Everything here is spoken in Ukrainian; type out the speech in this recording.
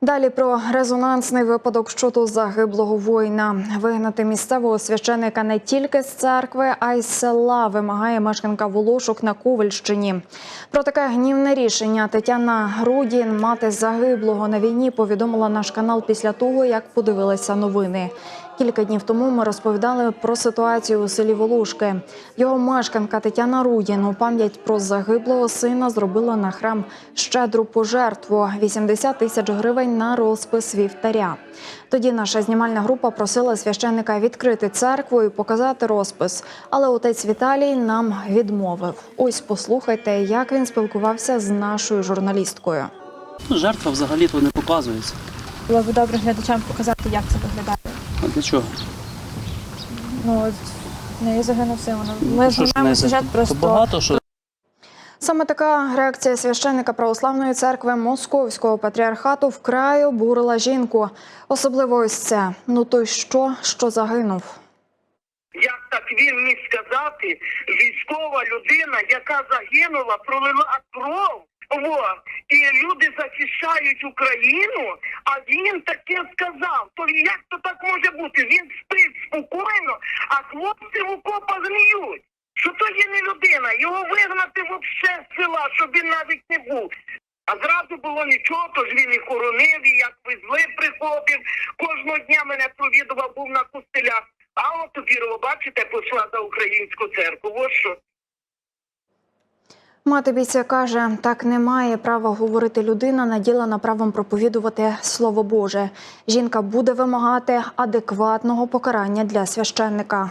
Далі про резонансний випадок щодо загиблого воїна. Вигнати місцевого священика не тільки з церкви, а й з села вимагає мешканка Волошок на Ковальщині. Про таке гнівне рішення Тетяна Грудін, мати загиблого на війні, повідомила наш канал після того, як подивилися новини. Кілька днів тому ми розповідали про ситуацію у селі Волошки. Його мешканка Тетяна Рудін у пам'ять про загиблого сина зробила на храм щедру пожертву 80 тисяч гривень на розпис вівтаря. Тоді наша знімальна група просила священника відкрити церкву і показати розпис, але отець Віталій нам відмовив. Ось послухайте, як він спілкувався з нашою журналісткою. Ну, жертва взагалі то не показується. Було б добре глядачам показати, як це виглядає. А для чого? Ну, от в неї загинув син. Ми Ну, що ж знаємо не сюжет то просто. багато що Саме така реакція священника православної церкви Московського патріархату вкрай обурила жінку. Особливо ось це. Ну то й що, що загинув. Як так він міг сказати, військова людина, яка загинула, пролила кров. Во, і люди захищають Україну, а він таке сказав. То як то так може бути? Він спить спокійно, а хлопці в окопах гниють. Що то є не людина, його вигнати вообще з села, щоб він навіть не був. А зразу було нічого, тож він і хоронив, і як везли приходив. Кожного дня мене провідував, був на костелях. А от Вірова, бачите, пішла за українську церкву. Ось що. Мати бійця каже, так не має права говорити людина, наділена правом проповідувати слово Боже. Жінка буде вимагати адекватного покарання для священника.